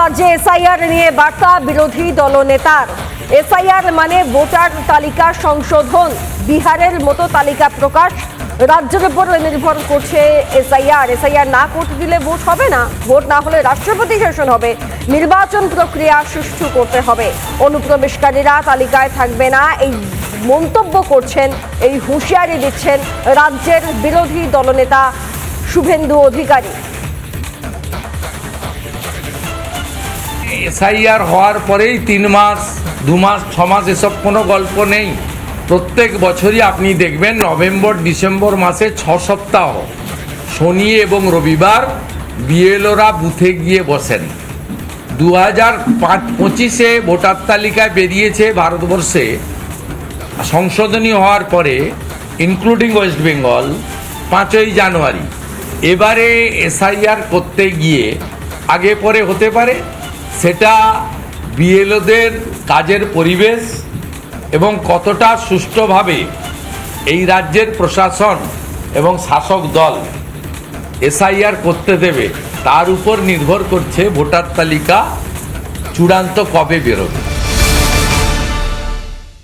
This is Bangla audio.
রাজ্যে এসআইআর নিয়ে বার্তা বিরোধী দলনেতার। এসআইআর মানে ভোটার তালিকা সংশোধন। বিহারের মতো তালিকা প্রকাশ। রাজ্যের উপর নির্ভর করছে এসআইআর। এসআইআর না করতে দিলে ভোট হবে না। ভোট না হলে রাষ্ট্রপতি শাসন হবে। নির্বাচন প্রক্রিয়া সুষ্ঠু করতে হবে। অনুপ্রবেশকারীরা তালিকায় থাকবে না। এই মন্তব্য করছেন, এই হুঁশিয়ারি দিচ্ছেন রাজ্যের বিরোধী দলনেতা শুভেন্দু অধিকারী। এসআইআর হওয়ার পরেই তিন মাস, দু মাস, ছ মাস এসব কোনো গল্প নেই। প্রত্যেক বছরই আপনি দেখবেন নভেম্বর, ডিসেম্বর মাসে ছ সপ্তাহ। শনি এবং রবিবার বিএলওরা বুথে গিয়ে বসেন। দু হাজার পাঁচ পঁচিশে ভোটার তালিকায় বেরিয়েছে ভারতবর্ষে। সংশোধনী হওয়ার পরে ইনক্লুডিং ওয়েস্ট বেঙ্গল পাঁচই জানুয়ারি। এবারে এসআইআর করতে গিয়ে আগে পরে হতে পারে? সেটা বিএলওদের কাজের পরিবেশ এবং কতটা সুষ্ঠুভাবে এই রাজ্যের প্রশাসন এবং শাসক দল এসআইআর করতে দেবে, তার উপর নির্ভর করছে ভোটার তালিকা চূড়ান্ত কবে বেরোবে।